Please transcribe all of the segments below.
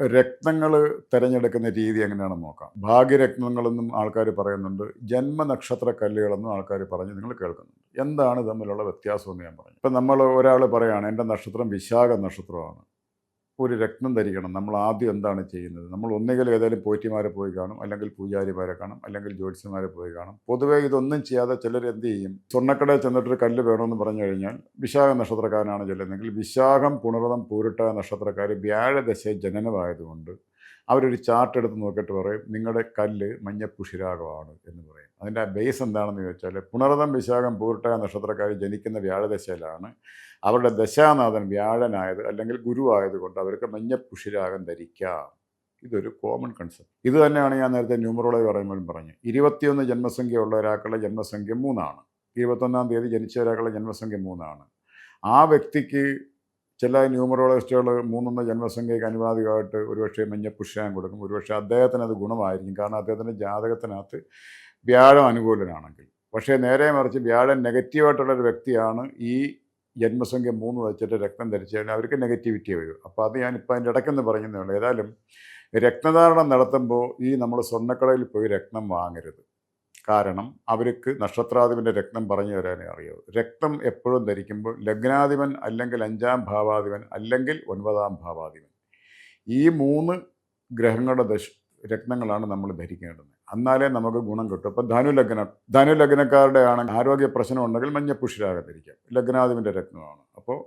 രത്നങ്ങൾ തിരഞ്ഞെടുക്കുന്ന രീതി എങ്ങനെയാണെന്ന് നോക്കാം. ഭാഗ്യരത്നങ്ങളെന്നും ആൾക്കാർ പറയുന്നുണ്ട്. ജന്മനക്ഷത്ര കല്ലുകളെന്നും ആൾക്കാർ പറഞ്ഞ് നിങ്ങൾ കേൾക്കുന്നുണ്ട്. എന്താണ് തമ്മിലുള്ള വ്യത്യാസം എന്ന് ഞാൻ പറഞ്ഞു. ഇപ്പം നമ്മൾ ഒരാൾ പറയുകയാണ് എന്റെ നക്ഷത്രം വിശാഖ നക്ഷത്രമാണ്. ഒരു രക്തം ധരിക്കണം. നമ്മൾ ആദ്യം എന്താണ് ചെയ്യുന്നത്? നമ്മൾ ഒന്നുകിൽ ഏതായാലും പോറ്റിമാരെ പോയി കാണും അല്ലെങ്കിൽ പൂജാരിമാരെ കാണും അല്ലെങ്കിൽ ജ്യോത്സ്യന്മാരെ പോയി കാണും. പൊതുവേ ഇതൊന്നും ചെയ്യാതെ ചിലർ എന്ത് ചെയ്യും? സ്വർണക്കടയിൽ ചെന്നിട്ടൊരു കല്ല് വേണമെന്ന് പറഞ്ഞു കഴിഞ്ഞാൽ വിശാഖ നക്ഷത്രക്കാരനാണ് ചെല്ലുന്നതെങ്കിൽ വിശാഖം പുണർതം പൂരിട്ട നക്ഷത്രക്കാർ വ്യാഴദശ ജനനമായതുകൊണ്ട് അവരൊരു ചാർട്ട് എടുത്ത് നോക്കിയിട്ട് പറയും നിങ്ങളുടെ കല്ല് മഞ്ഞപ്പുഷിരാഗമാണ് എന്ന് പറയും. അതിന്റെ ബേസ് എന്താണെന്ന് ചോദിച്ചാൽ പുണർതം വിശാഖം പൂർട്ട നക്ഷത്രക്കാർ ജനിക്കുന്ന വ്യാഴദശയിലാണ്. അവരുടെ ദശാനാഥൻ വ്യാഴനായത് അല്ലെങ്കിൽ ഗുരു ആയതുകൊണ്ട് അവർക്ക് മഞ്ഞപ്പുഷിരാഗം ധരിക്കാം. ഇതൊരു കോമൺ കൺസെപ്റ്റ് ഇത് തന്നെയാണ് ഞാൻ നേരത്തെ ന്യൂമറോളജി പറയുമ്പോഴും പറഞ്ഞു ഇരുപത്തിയൊന്ന് ജന്മസംഖ്യ ഉള്ള ഒരാൾക്കുള്ള ജന്മസംഖ്യ മൂന്നാണ്. ഇരുപത്തൊന്നാം തീയതി ജനിച്ച ഒരാൾക്കുള്ള ജന്മസംഖ്യ മൂന്നാണ്. ആ വ്യക്തിക്ക് ചില ന്യൂമറോളജിസ്റ്റുകൾ മൂന്നൊന്ന് ജന്മസംഖ്യയ്ക്ക് അനുവാദികമായിട്ട് ഒരുപക്ഷെ മഞ്ഞപ്പുഷ്യം കൊടുക്കും. ഒരുപക്ഷെ അദ്ദേഹത്തിന് അത് ഗുണമായിരിക്കും. കാരണം അദ്ദേഹത്തിന്റെ ജാതകത്തിനകത്ത് വ്യാഴം അനുകൂലനാണെങ്കിൽ. പക്ഷേ നേരെ മറിച്ച് വ്യാഴം നെഗറ്റീവായിട്ടുള്ളൊരു വ്യക്തിയാണ് ഈ ജന്മസംഖ്യ മൂന്ന് വെച്ചിട്ട് രക്തം ധരിച്ചു കഴിഞ്ഞാൽ അവർക്ക് നെഗറ്റിവിറ്റി വരും. അപ്പോൾ അത് ഞാനിപ്പോൾ അതിന്റെ ഇടയ്ക്കെന്ന് പറയുന്നേ ഉള്ളൂ. ഏതായാലും രക്തധാരണം നടത്തുമ്പോൾ ഈ നമ്മൾ സ്വർണക്കടയിൽ പോയി രക്തം വാങ്ങരുത്. കാരണം അവർക്ക് നക്ഷത്രാധിപന്റെ രക്തം പറഞ്ഞു തരാനേ അറിയാവൂ രക്തം എപ്പോഴും ധരിക്കുമ്പോൾ ലഗ്നാധിപൻ അല്ലെങ്കിൽ അഞ്ചാം ഭാവാധിപൻ അല്ലെങ്കിൽ ഒൻപതാം ഭാവാധിപൻ. ഈ മൂന്ന് ഗ്രഹങ്ങളുടെ ദശ രത്നങ്ങളാണ് നമ്മൾ ധരിക്കേണ്ടത്. എന്നാലേ നമുക്ക് ഗുണം കിട്ടും. ഇപ്പം ധനുലഗ്ന ധനുലഗ്നക്കാരുടെ ആണെങ്കിൽ ആരോഗ്യ പ്രശ്നം ഉണ്ടെങ്കിൽ മഞ്ഞപ്പുഷിരാഗ ധരിക്കാം. ലഗ്നാധിപന്റെ രത്നമാണ്. അപ്പോൾ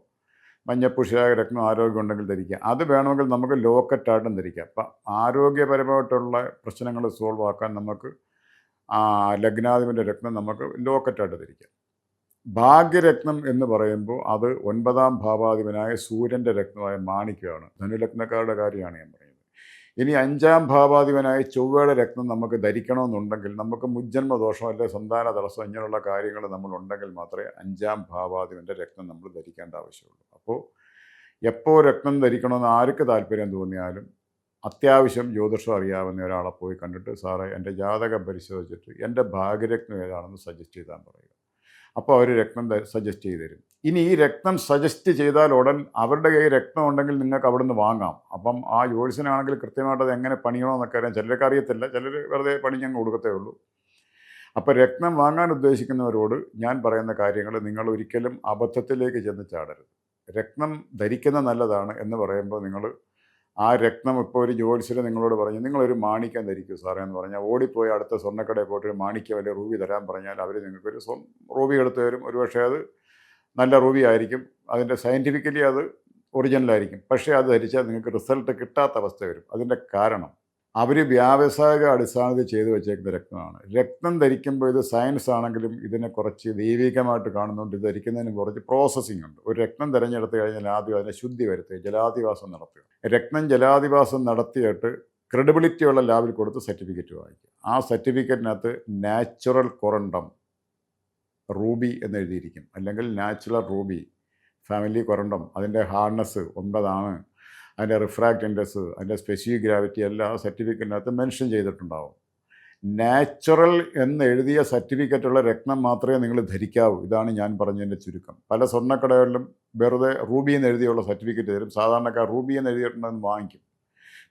മഞ്ഞപ്പുഷിരാഗ രത്നം ആരോഗ്യം ഉണ്ടെങ്കിൽ ധരിക്കാം. അത് വേണമെങ്കിൽ നമുക്ക് ലോക്കറ്റായിട്ടും ധരിക്കാം. അപ്പം ആരോഗ്യപരമായിട്ടുള്ള പ്രശ്നങ്ങൾ സോൾവ് ആക്കാൻ നമുക്ക് ആ ലഗ്നാധിപന്റെ രത്നം നമുക്ക് ലോക്കറ്റായിട്ട് ധരിക്കാം ഭാഗ്യരത്നം എന്ന് പറയുമ്പോൾ അത് ഒൻപതാം ഭാവാധിപനായ സൂര്യന്റെ രത്നമായ മാണിക്യമാണ് ധനുലഗ്നക്കാരുടെ കാര്യമാണ് ഞാൻ പറയുന്നത്. ഇനി അഞ്ചാം ഭാവാധിപനായ ചൊവ്വയുടെ രത്നം നമുക്ക് ധരിക്കണമെന്നുണ്ടെങ്കിൽ നമുക്ക് മുജ്ജന്മ ദോഷം അല്ലെങ്കിൽ സന്താന തടസ്സം ഇങ്ങനെയുള്ള കാര്യങ്ങൾ നമ്മളുണ്ടെങ്കിൽ മാത്രമേ അഞ്ചാം ഭാവാധിപന്റെ രത്നം നമ്മൾ ധരിക്കേണ്ട ആവശ്യമുള്ളൂ. അപ്പോൾ എപ്പോൾ രത്നം ധരിക്കണമെന്ന് ആർക്ക് താല്പര്യം തോന്നിയാലും അത്യാവശ്യം ജ്യോതിഷം അറിയാവുന്ന ഒരാളെ പോയി കണ്ടിട്ട് സാറേ എന്റെ ജാതകം പരിശോധിച്ചിട്ട് എന്റെ ഭാഗ്യരത്നം ഏതാണെന്ന് സജസ്റ്റ് ചെയ്താൽ പറയുക അപ്പോൾ അവർ രക്തം സജസ്റ്റ് ചെയ്ത് തരും. ഇനി ഈ രക്തം സജസ്റ്റ് ചെയ്താൽ ഉടൻ അവരുടെ കയ്യിൽ രക്തം ഉണ്ടെങ്കിൽ നിങ്ങൾക്ക് അവിടെ നിന്ന് വാങ്ങാം. അപ്പം ആ ജ്യോത്സ്യനാണെങ്കിൽ കൃത്യമായിട്ട് അത് എങ്ങനെ പണിയണമെന്നൊക്കെ അറിയാം. ചിലർക്ക് അറിയത്തില്ല. ചിലർ വെറുതെ പണി ഞങ്ങൾ കൊടുക്കത്തേ ഉള്ളൂ. അപ്പോൾ രക്തം വാങ്ങാൻ ഉദ്ദേശിക്കുന്നവരോട് ഞാൻ പറയുന്ന കാര്യങ്ങൾ നിങ്ങൾ ഒരിക്കലും അബദ്ധത്തിലേക്ക് ചെന്ന് ചാടരുത്. രക്തം ധരിക്കുന്ന നല്ലതാണ് എന്ന് പറയുമ്പോൾ നിങ്ങൾ ആ രക്തം ഇപ്പോൾ ഒരു ജോത്സ്യർ നിങ്ങളോട് പറഞ്ഞു നിങ്ങളൊരു മാണിക്യം ധരിക്കൂ സാറേ എന്ന് പറഞ്ഞാൽ ഓടിപ്പോയി അടുത്ത സ്വർണക്കടയിൽ പോയിട്ട് ഒരു മാണിക്യം വലിയ റൂബി തരാൻ പറഞ്ഞാൽ അവർ നിങ്ങൾക്കൊരു സ്വ റൂബി എടുത്തു തരും. ഒരുപക്ഷെ അത് നല്ല റൂബി ആയിരിക്കും. അതിന്റെ സയന്റിഫിക്കലി അത് ഒറിജിനലായിരിക്കും പക്ഷേ അത് ധരിച്ചാൽ നിങ്ങൾക്ക് റിസൾട്ട് കിട്ടാത്ത അവസ്ഥ വരും. അതിന്റെ കാരണം അവർ വ്യാവസായിക അടിസ്ഥാനത്തിൽ ചെയ്തു വെച്ചേക്കുന്ന രക്തമാണ്. രക്തം ധരിക്കുമ്പോൾ ഇത് സയൻസ് ആണെങ്കിലും ഇതിനെ കുറച്ച് ദൈവികമായിട്ട് കാണുന്നുണ്ട്. ഇത് ധരിക്കുന്നതിന് കുറച്ച് പ്രോസസ്സിംഗ് ഉണ്ട്. ഒരു രക്തം തിരഞ്ഞെടുത്ത് കഴിഞ്ഞാൽ ആദ്യം അതിനെ ശുദ്ധി വരുത്തുക ജലാധിവാസം നടത്തുക. രക്തം ജലാധിവാസം നടത്തിയിട്ട് ക്രെഡിബിലിറ്റി ഉള്ള ലാബിൽ കൊടുത്ത് സർട്ടിഫിക്കറ്റ് വാങ്ങിക്കുക ആ സർട്ടിഫിക്കറ്റിനകത്ത് നാച്ചുറൽ കൊറണ്ടം റൂബി എന്ന് എഴുതിയിരിക്കും. അല്ലെങ്കിൽ നാച്ചുറൽ റൂബി ഫാമിലി കൊറണ്ടം അതിന്റെ ഹാർഡ്നെസ് ഒൻപതാണ് അതിന്റെ റിഫ്രാക്റ്റ് ഇൻഡെക്സ് അതിന്റെ സ്പെസിഫിക് ഗ്രാവിറ്റി എല്ലാം സർട്ടിഫിക്കറ്റിനകത്ത് മെൻഷൻ ചെയ്തിട്ടുണ്ടാവും. നാച്ചുറൽ എന്ന് എഴുതിയ സർട്ടിഫിക്കറ്റുള്ള രത്നം മാത്രമേ നിങ്ങൾ ധരിക്കാവൂ. ഇതാണ് ഞാൻ പറഞ്ഞതിന്റെ ചുരുക്കം. പല സ്വർണക്കടകളിലും വെറുതെ റൂബി എന്ന് എഴുതിയുള്ള സർട്ടിഫിക്കറ്റ് തരും. സാധാരണക്കാർ റൂബി എന്ന് എഴുതിയിട്ടുണ്ടെന്ന് വാങ്ങിക്കും.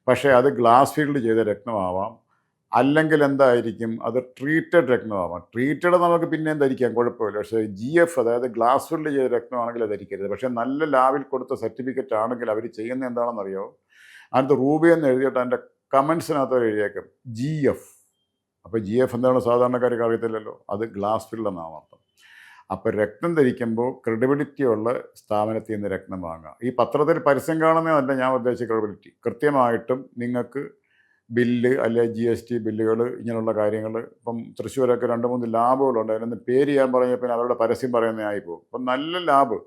പക്ഷേ അത് ഗ്ലാസ് ഫീൽഡ് ചെയ്ത രത്നമാവാം. അല്ലെങ്കിൽ എന്തായിരിക്കും അത് ട്രീറ്റഡ് രക്തമാവാം. ട്രീറ്റഡ് നമുക്ക് പിന്നെയും ധരിക്കാം കുഴപ്പമില്ല. പക്ഷേ ജി എഫ് അതായത് ഗ്ലാസ് ഫീൽഡ് ചെയ്ത രക്തമാണെങ്കിൽ അത് ധരിക്കരുത്. പക്ഷേ നല്ല ലാബിൽ കൊടുത്ത സർട്ടിഫിക്കറ്റ് ആണെങ്കിൽ അവർ ചെയ്യുന്ന എന്താണെന്നറിയോ? അതിനകത്ത് റൂബി എന്ന് എഴുതിയിട്ട് അതിന്റെ കമൻസിനകത്ത് എഴുതിയേക്കും. ജി എഫ് അപ്പോൾ ജി എഫ് എന്താണ് സാധാരണക്കാർക്ക് അറിയത്തില്ലല്ലോ? അത് ഗ്ലാസ് ഫീൽഡ് എന്നാണ് അർത്ഥം. അപ്പോൾ രക്തം ധരിക്കുമ്പോൾ ക്രെഡിബിലിറ്റി ഉള്ള സ്ഥാപനത്തിൽ നിന്ന് രക്തം വാങ്ങുക. ഈ പത്രത്തിൽ പരസ്യം കാണുന്നതല്ല ഞാൻ ഉദ്ദേശിച്ച ക്രെഡിബിലിറ്റി കൃത്യമായിട്ടും നിങ്ങൾക്ക് ബില്ല് അല്ലെ ജി എസ് ടി ബില്ലുകൾ ഇങ്ങനെയുള്ള കാര്യങ്ങൾ ഇപ്പം തൃശ്ശൂരൊക്കെ രണ്ട് മൂന്ന് ലാബുകളുണ്ട്. അതിനൊന്ന് പേര് ചെയ്യാൻ പറഞ്ഞാൽ പിന്നെ അവരുടെ പരസ്യം പറയുന്നതായി പോകും അപ്പം നല്ല ലാബ്.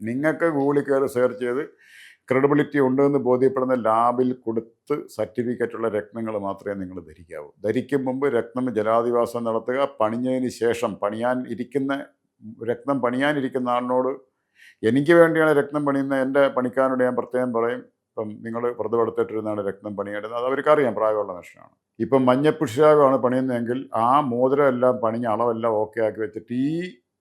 നിങ്ങൾക്ക് ഗൂഗിളിൽ കയറി സെർച്ച് ചെയ്ത് ക്രെഡിബിലിറ്റി ഉണ്ടെന്ന് ബോധ്യപ്പെടുന്ന ലാബിൽ കൊടുത്ത് സർട്ടിഫിക്കറ്റുള്ള രത്നങ്ങൾ മാത്രമേ നിങ്ങൾ ധരിക്കാവൂ. ധരിക്കും മുമ്പ് രത്നം ജലാധിവാസം നടത്തുക. പണിഞ്ഞതിന് ശേഷം പണിയാൻ ഇരിക്കുന്ന രത്നം പണിയാനിരിക്കുന്ന ആളിനോട് എനിക്ക് വേണ്ടിയാണ് രക്തം പണിയുന്ന എന്റെ പണിക്കാരനോട് ഞാൻ പ്രത്യേകം പറയും. ഇപ്പം നിങ്ങൾ വ്രതം എടുത്തിട്ടിരുന്നാണ് രക്തം പണിയേണ്ടത്. അത് അവർക്കറിയാം പ്രായമുള്ള മനുഷ്യനാണ്. ഇപ്പം മഞ്ഞപ്പുഷിരാഗമാണ് പണിയുന്നതെങ്കിൽ ആ മോതിരം എല്ലാം പണിഞ്ഞ അളവെല്ലാം ഓക്കെ ആക്കി വെച്ചിട്ട് ഈ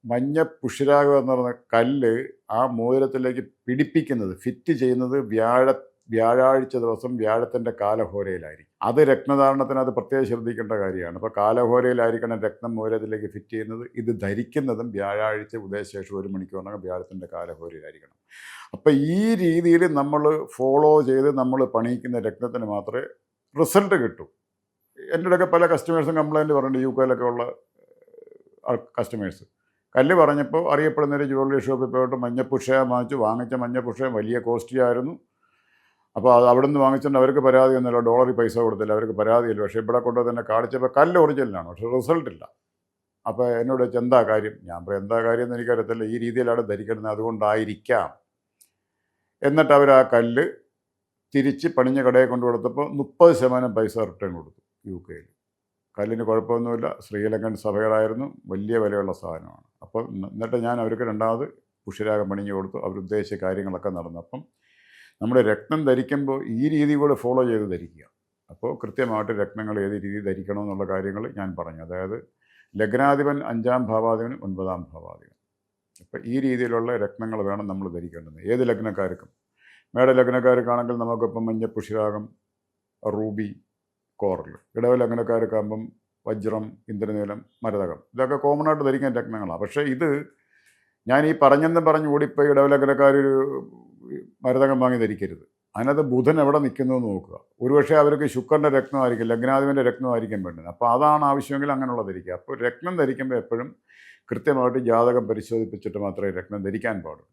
മഞ്ഞ പുഷിരാഗം എന്ന് പറയുന്ന കല്ല് ആ മോതിരത്തിലേക്ക് പിടിപ്പിക്കുന്നത് ഫിറ്റ് ചെയ്യുന്നത് വ്യാഴ വ്യാഴാഴ്ച ദിവസം വ്യാഴത്തിന്റെ കാലഹോരയിലായിരിക്കും. അത് രത്നധാരണത്തിന് അത് പ്രത്യേകം ശ്രദ്ധിക്കേണ്ട കാര്യമാണ്. അപ്പോൾ കാലഹോരയിലായിരിക്കണം രക്തം മൂലത്തിലേക്ക് ഫിറ്റ് ചെയ്യുന്നത്. ഇത് ധരിക്കുന്നതും വ്യാഴാഴ്ച ഉദയശേഷം ഒരു മണിക്കൂറിനകം വ്യാഴത്തിന്റെ കാലഹോരയിലായിരിക്കണം. അപ്പോൾ ഈ രീതിയിൽ നമ്മൾ ഫോളോ ചെയ്ത് നമ്മൾ പണിയിക്കുന്ന രത്നത്തിന് മാത്രമേ റിസൾട്ട് കിട്ടൂ. എന്റെ ഇടയ്ക്ക് പല കസ്റ്റമേഴ്സും കംപ്ലൈന്റ് പറഞ്ഞിട്ടുണ്ട്. യു കെയിലൊക്കെ ഉള്ള കസ്റ്റമേഴ്സ്. കല്ല് പറഞ്ഞപ്പോൾ അറിയപ്പെടുന്ന ഒരു ജ്വല്ലറി ഷോപ്പിൽ പോയിട്ട് മഞ്ഞപ്പുഷയം വാങ്ങിച്ചു. വാങ്ങിച്ച മഞ്ഞപ്പുഷയം വലിയ കോസ്റ്റ്ലി ആയിരുന്നു അപ്പോൾ അത് അവിടെ നിന്ന് വാങ്ങിച്ചിട്ടുണ്ട് അവർക്ക് പരാതി ഒന്നുമില്ല. ഡോളറിൽ പൈസ കൊടുത്തില്ല. അവർക്ക് പരാതിയില്ല. പക്ഷേ ഇവിടെ കൊണ്ട് തന്നെ കാണിച്ചപ്പോൾ കല്ല് ഒറിജിനലാണ്. പക്ഷേ റിസൾട്ട് ഇല്ല. അപ്പോൾ എന്നോട് വെച്ച് എന്താ കാര്യം? ഞാൻ പറയും എന്താ കാര്യം എന്ന് എനിക്കറിയത്തില്ല. ഈ രീതിയിലാണ് ധരിക്കുന്നത്. അതുകൊണ്ടായിരിക്കാം. എന്നിട്ട് അവർ ആ കല്ല് തിരിച്ച് പണിഞ്ഞ കടയെ കൊണ്ടു കൊടുത്തപ്പോൾ മുപ്പത് ശതമാനം പൈസ റിട്ടേൺ കൊടുത്തു യു കെയിൽ കല്ലിന് കുഴപ്പമൊന്നുമില്ല. ശ്രീലങ്കൻ സഭകളായിരുന്നു. വലിയ വിലയുള്ള സാധനമാണ്. അപ്പം എന്നിട്ട് ഞാൻ അവർക്ക് രണ്ടാമത് പുഷ്യരാഗം പണിഞ്ഞു കൊടുത്തു. അവരുദ്ദേശിച്ച കാര്യങ്ങളൊക്കെ നടന്നു. അപ്പം നമ്മുടെ രത്നം ധരിക്കുമ്പോൾ ഈ രീതി കൂടെ ഫോളോ ചെയ്ത് ധരിക്കുക. അപ്പോൾ കൃത്യമായിട്ട് രത്നങ്ങൾ ഏത് രീതിയിൽ ധരിക്കണം എന്നുള്ള കാര്യങ്ങൾ ഞാൻ പറഞ്ഞു. അതായത് ലഗ്നാധിപൻ അഞ്ചാം ഭാവാധിപൻ ഒൻപതാം ഭാവാധിപൻ. അപ്പോൾ ഈ രീതിയിലുള്ള രത്നങ്ങൾ വേണം നമ്മൾ ധരിക്കേണ്ടത്. ഏത് ലഗ്നക്കാർക്കും? മേട ലഗ്നക്കാർക്കാണെങ്കിൽ നമുക്കിപ്പം മഞ്ഞപ്പുഷിരാഗം റൂബി കോറൽ. ഇടവ ലഗ്നക്കാർക്കാകുമ്പം വജ്രം ഇന്ദ്രനീലം മരതകം. ഇതൊക്കെ കോമൺ ആയിട്ട് ധരിക്കാൻ രത്നങ്ങളാണ് പക്ഷേ ഇത് ഞാൻ ഈ പറഞ്ഞെന്ന് പറഞ്ഞ് ഓടിപ്പോയി ഇടവലക്കരക്കാർ ഒരു മരതകം വാങ്ങി ധരിക്കരുത്. അതിനകത്ത് ബുധൻ എവിടെ നിൽക്കുന്നു എന്ന് നോക്കുക. ഒരുപക്ഷെ അവർക്ക് ശുക്രന്റെ രത്നമായിരിക്കും ലഗ്നാധിപന്റെ രത്നമായിരിക്കും വേണ്ടത് അപ്പോൾ അതാണ് ആവശ്യമെങ്കിൽ അങ്ങനെയുള്ള ധരിക്കുക. അപ്പോൾ രത്നം ധരിക്കുമ്പോൾ എപ്പോഴും കൃത്യമായിട്ട് ജാതകം പരിശോധിപ്പിച്ചിട്ട് മാത്രമേ രത്നം ധരിക്കാൻ പാടുള്ളൂ.